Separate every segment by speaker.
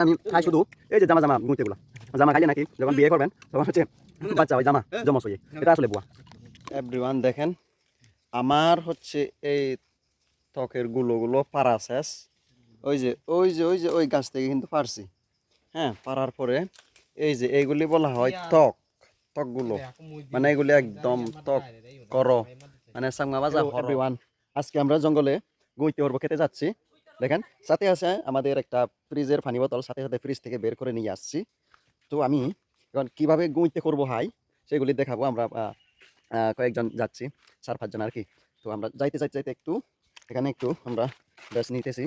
Speaker 1: আমি খাই শুধু এই যে জামা জামা গুঁতেগুলো জামা খাইলে নাকি যখন বিয়ে করবেন তখন হচ্ছে বাচ্চা ওই জামা জমস হয়ে এটা আসলে বুয়া। এভরিওয়ান দেখেন আমার হচ্ছে এই ত্বকের গুলোগুলো পারা শেষ ওই যে ওই যে ওই যে ওই গাছ থেকে কিন্তু পারছি। হ্যাঁ পারার পরে এই যে এইগুলি বলা হয় ত্বক ত্বকগুলো। মানে এগুলি একদম ত্বক করো। মানে সাংমা বাজা এভরিওয়ান আজকে আমরা জঙ্গলে গুইতে পর্ব খেতে যাচ্ছি। দেখেন সাথে আছে আমাদের একটা ফ্রিজের পানি বোতল সাথে সাথে ফ্রিজ থেকে বের করে নিয়ে আসছি। তো আমি এখন কীভাবে গুইতে করব হাই সেগুলি দেখাবো আমরা কয়েকজন যাচ্ছি চার পাঁচজন আর কি। তো আমরা যাইতে যাইতে যাইতে একটু এখানে একটু আমরা ব্যাস নিতেছি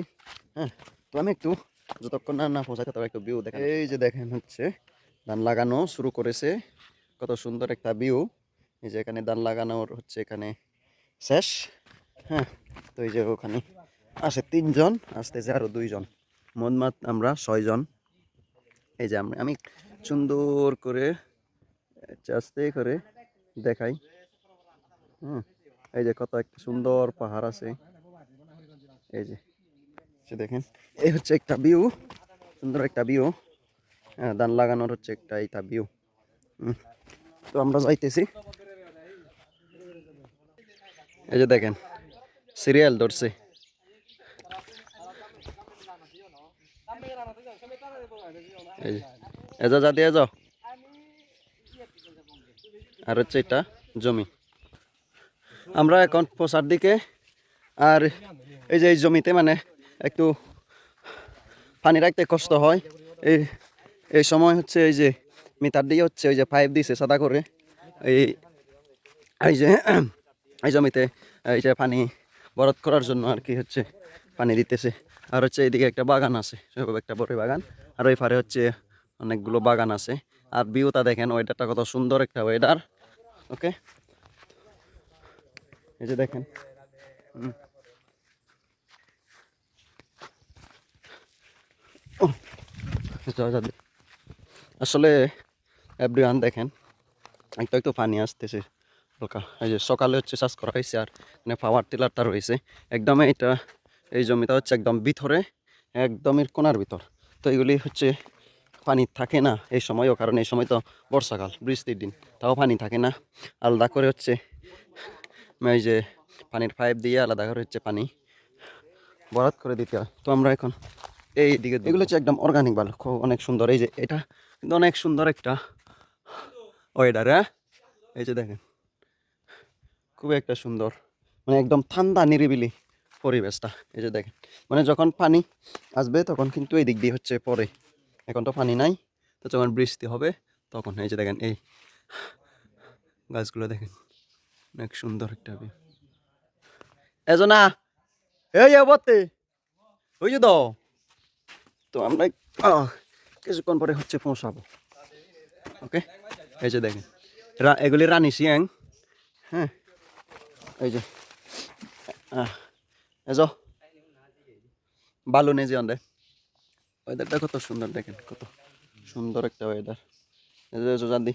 Speaker 1: হ্যাঁ। তো আমি একটু যতক্ষণ না না পৌঁছাতে তবে একটু ভিউ দেখেন এই যে দেখেন হচ্ছে ধান লাগানো শুরু করেছে কত সুন্দর একটা ভিউ এই যে এখানে ধান লাগানোর হচ্ছে এখানে শেষ হ্যাঁ। তো এই যে ওখানে আসে তিনজন আসতেছে আরও দুইজন। মোহাম্মদ, আমরা ছয়জন। এই যে আমি সুন্দর করে আস্তে করে দেখাই। হুম, এই যে কত একটা সুন্দর পাহাড় আছে। এই যে দেখেন, এই হচ্ছে একটা ভিউ সুন্দর একটা ভিউ হ্যাঁ ধান লাগানোর হচ্ছে একটা এইটা ভিউ তো আমরা যাইতেছি। এই যে দেখেন সিরিয়াল ধরছে। এই এজা যা দিয়ে যাও আর হচ্ছে এটা জমি। আমরা এখন পোষার দিকে, আর এই যে এই জমিতে মানে একটু পানি রাখতে কষ্ট হয়। এই এই সময় হচ্ছে এই যে মিটার দিয়ে হচ্ছে ওই যে পাইপ দিছে সাদা করে। এই এই যে এই জমিতে এই যে পানি বরদ করার জন্য আর কি হচ্ছে পানি দিতেছে। আর হচ্ছে এইদিকে একটা বাগান আছে সেভাবে একটা বড় বাগান। আর ওই পারে হচ্ছে অনেকগুলো বাগান আছে। আর ভিউটা দেখেন ওয়েদারটা কত সুন্দর একটা ওয়েদার। ওকে? এই যে দেখেন। যা, যা, আসলে এভরিওয়ান দেখেন একটু একটু পানি আসতেছে। হালকা এই যে সকালে হচ্ছে চাষ করা হয়েছে আর মানে পাওয়ার টিলারটা রয়েছে। একদম এটা এই জমিটা হচ্ছে একদম ভিতরে একদমই কোনার ভিতর। তো এগুলি হচ্ছে পানি থাকে না এই সময়ও কারণ এই সময় তো বর্ষাকাল, বৃষ্টির দিন, তাও পানি থাকে না। আলাদা করে হচ্ছে এই যে পানির পাইপ দিয়ে আলাদা করে হচ্ছে পানি বরাদ করে দিতে হয়। তো আমরা এখন এই দিকে এগুলো হচ্ছে একদম অর্গানিক ভালো খুব অনেক সুন্দর। এই যে এটা কিন্তু অনেক সুন্দর একটা ওয়েদার হ্যাঁ? এই যে দেখেন, খুবই একটা সুন্দর মানে একদম ঠান্ডা নিরিবিলি পরিবেশটা এই যে দেখেন। মানে যখন পানি আসবে তখন কিন্তু এই দিক দিয়ে হচ্ছে পরে। এখন তো পানি নাই তো যখন বৃষ্টি হবে তখন এই যে দেখেন এই গাছগুলো দেখেন অনেক সুন্দর একটা view। এজনা এই অবতে ওই যে দাও। তো আমরা কিছুক্ষণ পরে হচ্ছে পৌঁছাবো। ওকে? এই যে দেখেন এগুলি রানী সিয়াং হ্যাঁ এই যে আহ, যে বালু নেই যে অন্দে ওয়েদারটা কত সুন্দর দেখেন, কত সুন্দর একটা ওয়েদার যে জাদি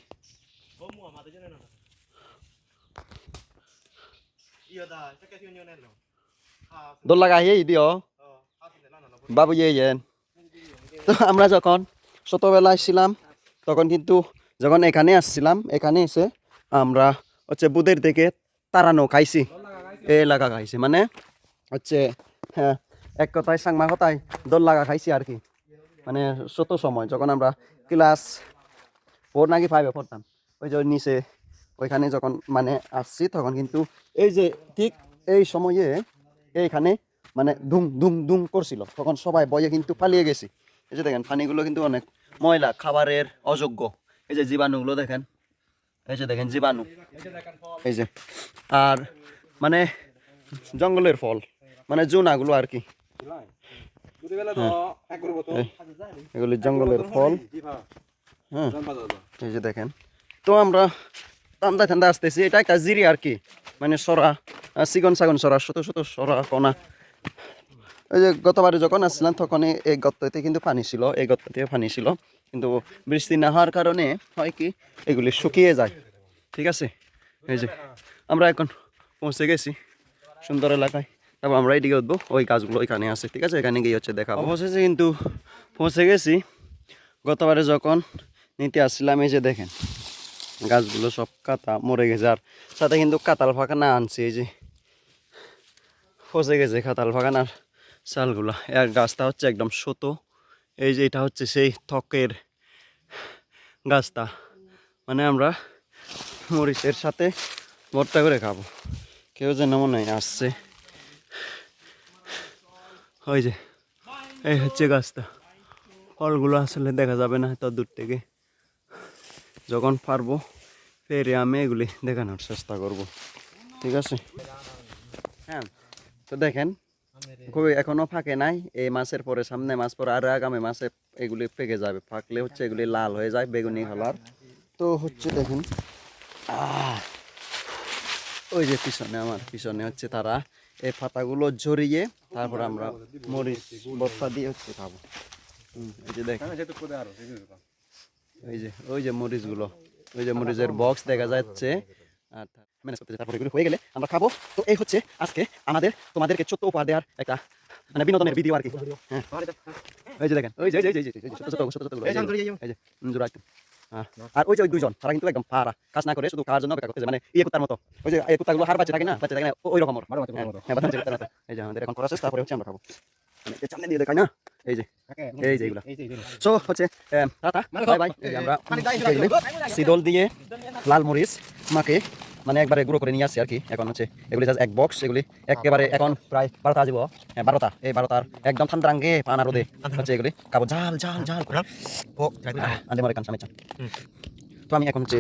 Speaker 1: দোল লাগা এই দিও। বাবু ইয়ে তো আমরা যখন ছোটোবেলায় ছিলাম তখন কিন্তু যখন এখানে আসছিলাম, এখানে এসে আমরা হচ্ছে বুধের দিকে তারানো খাইছি। এ লাগা খাইছি মানে হচ্ছে হ্যাঁ এক কথায় সাংমা কথায় দোল লাগা খাইছি আর কি। মানে ছোট সময়, যখন আমরা ক্লাস ফোর নাকি ফাইভে পড়তাম, ওই যে নিচে, ওইখানে যখন মানে আসছি, তখন কিন্তু এই যে ঠিক এই সময়ে এইখানে মানে ধুম ধুম ধুম করছিল। তখন সবাই বয়ে কিন্তু পালিয়ে গেছি। এই যে দেখেন, পানিগুলো কিন্তু অনেক ময়লা, খাবারের অযোগ্য। এই যে জীবাণুগুলো দেখেন, এই যে দেখেন জীবাণু। এই যে, আর মানে জঙ্গলের ফল। মানে জুনাগুলো আর কি। এই, এগুলি জঙ্গলের ফল। হ্যাঁ এই যে দেখেন। তো আমরা ঠান্ডা ঠান্ডা আসতেছি। এটা একটা জিরি আর কি। মানে সরা সিগন সাগন সরা শত শত সরা কণা। ওই যে গতবারে যখন আসছিলাম তখন এই- এই গর্ততে কিন্তু পানি ছিল এই গর্ততে পানি ছিল। কিন্তু বৃষ্টি না হওয়ার কারণে হয় কি এগুলি শুকিয়ে যায়। ঠিক আছে? এই যে আমরা এখন পৌঁছে গেছি সুন্দর এলাকায়। তারপর আমরা এইদিকে উঠবো, ওই গাছগুলো ওইখানে আছে, ঠিক আছে? এখানে গিয়ে হচ্ছে দেখা অবশেষে কিন্তু পৌঁছে গেছি। গতবারে যখন নিতে আসছিলাম, এই যে দেখেন, গাছগুলো সব কাতা মরে গেছে। আর সাথে কিন্তু কাতাল ফাঁকা না আনছি, এই যে ফসে গেছে কাতাল ফাঁকা আর চালগুলো আর গাছটা হচ্ছে একদম ছোট। এই যে এটা হচ্ছে সেই ত্বকের গাছটা। মানে আমরা মরিচের সাথে ভর্তা করে খাব। কেউ যেন মনে আসছে। ওই যে, এই হচ্ছে গাছটা। ফলগুলো আসলে দেখা যাবে না এত দূর থেকে। যখন পারব, ফেরে আমি এগুলি দেখানোর চেষ্টা করব। ঠিক আছে? হ্যাঁ তো দেখেন, খুবই এখনও ফাঁকে নাই। এই মাসের পরে সামনে মাস পরে, আর আগামী মাসে এগুলি পেকে যাবে। ফাঁকলে হচ্ছে এগুলি লাল হয়ে যায়, বেগুনি কালার। তো হচ্ছে দেখেন ওই যে পিছনে আমার, পিছনে হচ্ছে তারা। এই পাতাগুলো জড়িয়ে তারপর আমরা মরিচ বর্তা দিয়ে হচ্ছে খাব। এই যে দেখেন। ওই যে ওই যে মরিচগুলো ওই যে মরিচের বক্স দেখা যাচ্ছে। এগুলো হয়ে গেলে আমরা খাব। তো এই হচ্ছে আজকে আমাদের তোমাদেরকে ছোট্ট উপহার দেওয়ার একটা মানে বিনোদনের আর কি। হ্যাঁ। যে দেখেন ওই যে, ছোট ছোট ছোট ছোট হ্যাঁ। আর ওই যে ওই দুজন তারা কিন্তু একদম ফারা কাজ না করে শুধু খাওয়ার জন্য অপেক্ষা করতেছে? মানে ইয়ে কুত্তার মতো। ওই যে এই কুত্তাগুলো হার বাচ্চা থাকে না বাচ্চা থাকে না ওই রকম। হ্যাঁ, হ্যাঁ, বাচ্চা কুত্তার মতো। এই যে আমাদের এখন করা শেষ তারপরে হচ্ছে আমরা খাব। মানে এই সামনে দিয়ে দেখাই না? এই যে এই যে এগুলা। সো হচ্ছে টাটা বাই বাই। যে আমরা সিদল দিয়ে লাল মরিচ মাকে মানে একবারে গুঁড়ো করে নিয়ে আসছি আর কি এখন হচ্ছে এগুলি জাস্ট এক বক্স এগুলি একেবারে এখন প্রায় বারোটা যাব হ্যাঁ বারোটা এই বারোটার একদম ঠান্ডা রাঙ্গে পানা রোদে হচ্ছে এগুলি খাব। ঝাল ঝাল ঝাল করে। আনতে মারে কান সামনে চান। তো আমি এখন হচ্ছে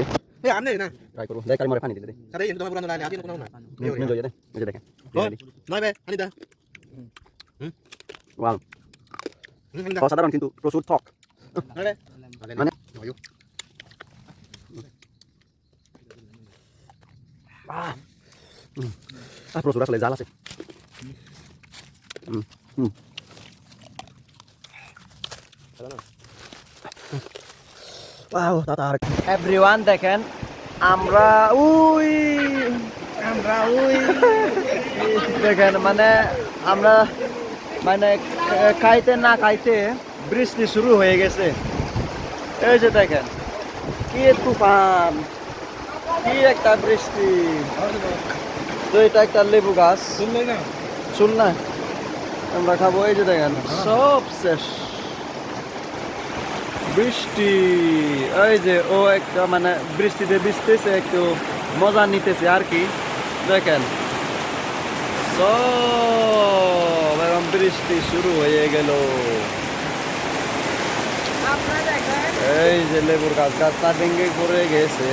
Speaker 1: অসাধারণ কিন্তু প্রচুর থক মানে আহ, হুম, আর প্রচুর আসলে জাল আছে হুম, হুম। Wow, তাতার এভরিওয়ান দেখেন আমরা উই আমরা উই দেখেন মানে আমরা মানে আহ, খাইতে না খাইতে বৃষ্টি শুরু হয়ে গেছে। এই যে দেখেন কি তুফান। কি একটা বৃষ্টি? তো এটা একটা লেবু গাছ। শুন না? আমরা খাব এই যে দেখেন সব শেষ। বৃষ্টি এই যে ও একটা মানে বৃষ্টিতে ভিজতেছে একটু মজা নিতেছে আর কি। দেখেন সব এরকম বৃষ্টি শুরু হয়ে গেল। এই যে লেবুর গাছ গাছটা ভেঙে পড়ে গেছে।